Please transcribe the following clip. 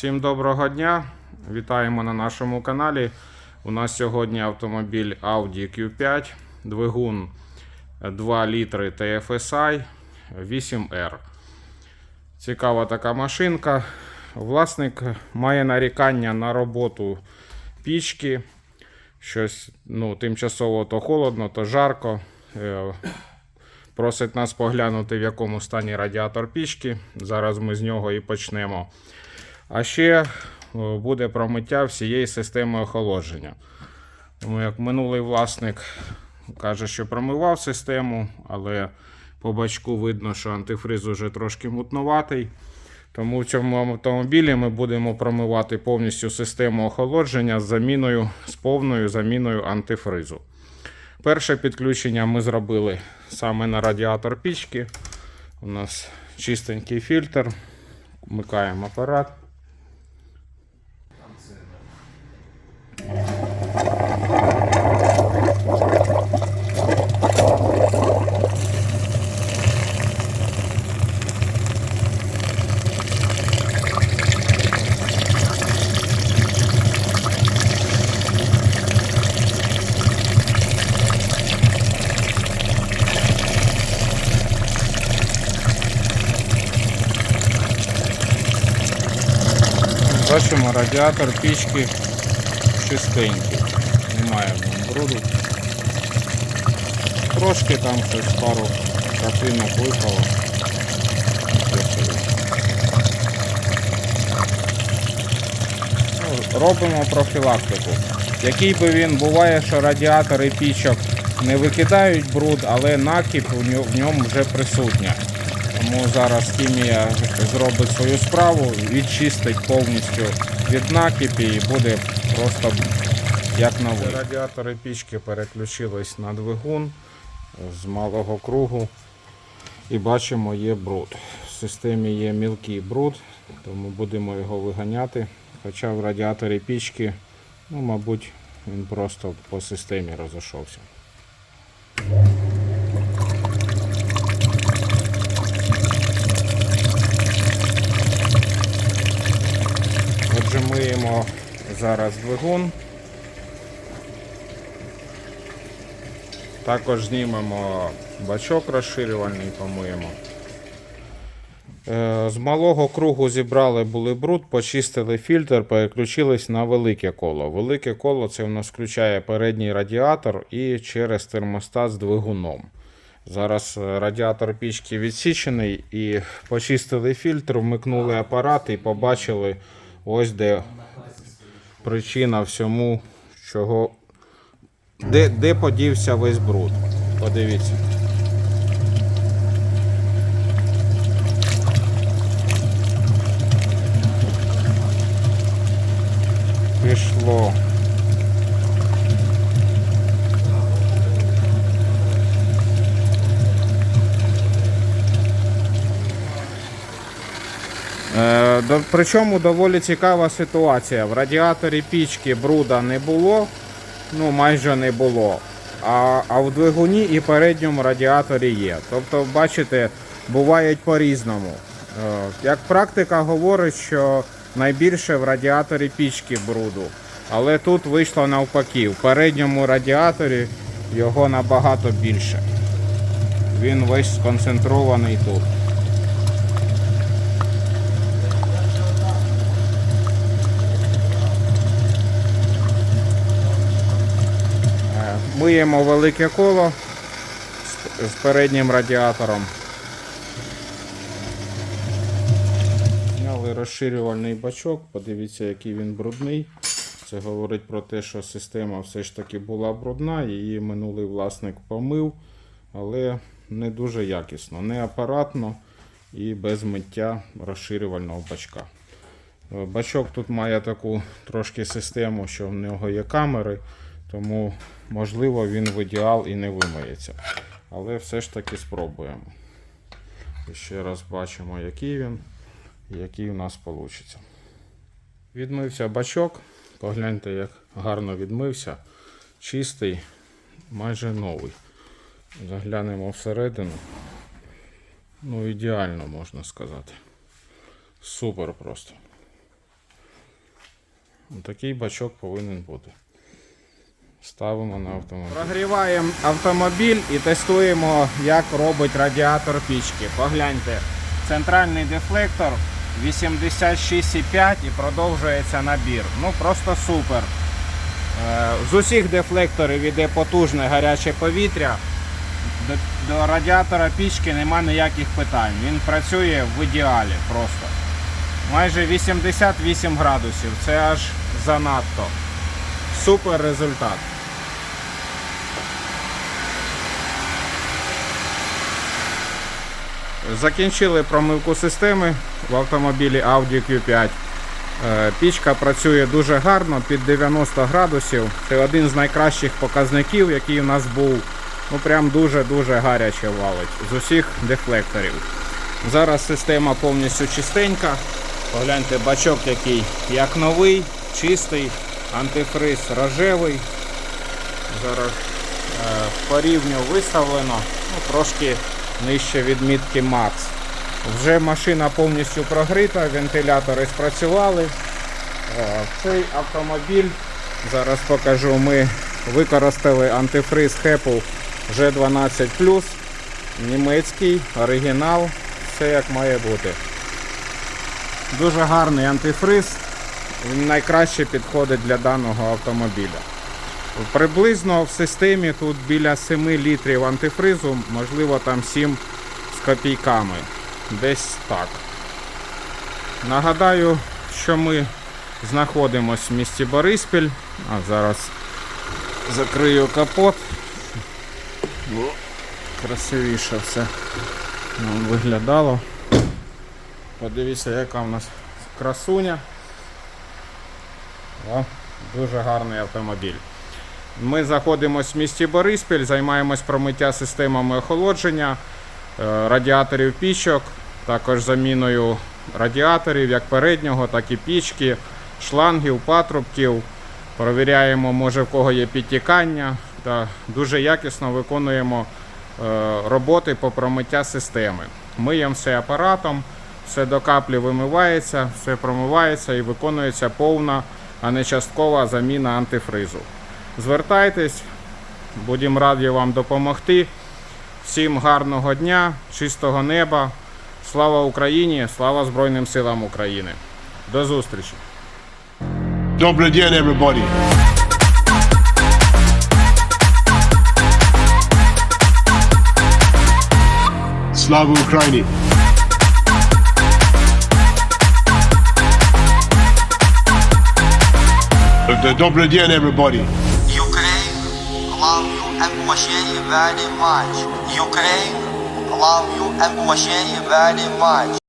Всім доброго дня! Вітаємо на нашому каналі. У нас сьогодні автомобіль Audi Q5, двигун 2 літри TFSI 8R. Цікава така машинка. Власник має нарікання на роботу пічки. Щось ну, тимчасово то холодно, то жарко. Е, Просить нас поглянути, в якому стані радіатор пічки. Зараз ми з нього і почнемо. А ще буде промиття всієї системи охолодження. Тому як минулий власник каже, що промивав систему, але по бачку видно, що антифриз уже трошки мутнуватий. Тому в цьому автомобілі ми будемо промивати повністю систему охолодження з заміною, з повною заміною антифризу. Перше підключення ми зробили саме на радіатор пічки. У нас чистенький фільтр. Вмикаємо апарат. Бачимо, радіатор пічки чистенький. Немає в бруду. Трошки там щось пару краплинок випало. Ну, Робимо профілактику. Який би він буває, що радіатори пічок не викидають бруд, але накіп в ньому вже присутня. Тому зараз хімія зробить свою справу, відчистить повністю від накипі і буде просто як новий. Радіатори пічки переключились на двигун з малого кругу. І бачимо, є бруд. В системі є мілкий бруд, тому будемо його виганяти. Хоча в радіаторі пічки, ну, мабуть, він просто по системі розійшовся. Отже, миємо зараз двигун. Також знімемо бачок розширювальний, помиємо. Е, З малого кругу зібрали були бруд, почистили фільтр, переключились на велике коло. Велике коло це у нас включає передній радіатор і через термостат з двигуном. Зараз е, радіатор пічки відсічений і почистили фільтр, вмикнули апарат і побачили ось де причина всьому, чого. Де, де подівся весь бруд. Подивіться. Пішло. Причому доволі цікава ситуація. В радіаторі пічки бруда не було, ну майже не було. А, а в двигуні і передньому радіаторі є. Тобто, бачите, бувають по-різному. Е, як практика говорить, що найбільше в радіаторі пічки бруду. Але тут вийшло навпаки. В передньому радіаторі його набагато більше. Він весь сконцентрований тут. Миємо велике коло з- переднім радіатором. Зняли розширювальний бачок, подивіться, який він брудний. Це говорить про те, що система все ж таки була брудна, її минулий власник помив, але не дуже якісно, не апаратно і без миття розширювального бачка. Бачок тут має таку трошки систему, що в нього є камери, тому можливо він в ідеал і не вимиється. Але все ж таки спробуємо. І ще раз бачимо, який він який у нас вийде. Відмився бачок. Погляньте, як гарно відмився. Чистий, майже новий. Заглянемо всередину. Ну, ідеально можна сказати. Супер просто. Такий бачок повинен бути. Ставимо на автомобіль. Прогріваємо автомобіль і тестуємо, як робить радіатор пічки. Погляньте, центральний дефлектор 86,5 і продовжується набір. Ну просто супер. Е, З усіх дефлекторів іде потужне гаряче повітря. До, до радіатора пічки нема ніяких питань. Він працює в ідеалі просто. Майже 88 градусів. Це аж занадто. Супер результат. Закінчили промивку системи в автомобілі Audi Q5. Е, Пічка працює дуже гарно під 90 градусів. Це один з найкращих показників, який у нас був. Ну прям дуже-дуже гаряче валить з усіх дефлекторів. Зараз система повністю чистенька. Погляньте, бачок який як новий, чистий, антифриз рожевий. Зараз е, по рівню виставлено, ну, трошки нижче відмітки Max. Вже машина повністю прогрита, вентилятори спрацювали. Е, Цей автомобіль, зараз покажу, ми використали антифриз Heppel G12 німецький, оригінал, все як має бути. Дуже гарний антифриз, він найкраще підходить для даного автомобіля. Приблизно в системі тут біля 7 літрів антифризу, можливо там 7 з копійками. Десь так. Нагадаю, що ми знаходимося в місті Бориспіль. А зараз закрию капот. Красивіше все виглядало. Подивіться, яка в нас красуня. О, дуже гарний автомобіль. Ми знаходимося в місті Бориспіль, займаємось промиття системами охолодження, е, радіаторів пічок, також заміною радіаторів як переднього, так і пічки, шлангів, патрубків. Провіряємо, може в кого є підтікання та дуже якісно виконуємо е, роботи по промиття системи. Миємо все апаратом, все до каплі вимивається, все промивається і виконується повна, а не часткова заміна антифризу. Звертайтесь, будемо раді вам допомогти. Всім гарного дня, чистого неба. Слава Україні! Слава Збройним силам України! До зустрічі! Добрый день, everybody. Слава Україні! Д- Добрий день, everybody. Ukraine, love you and appreciate you very much. Ukraine, love you and appreciate you very much.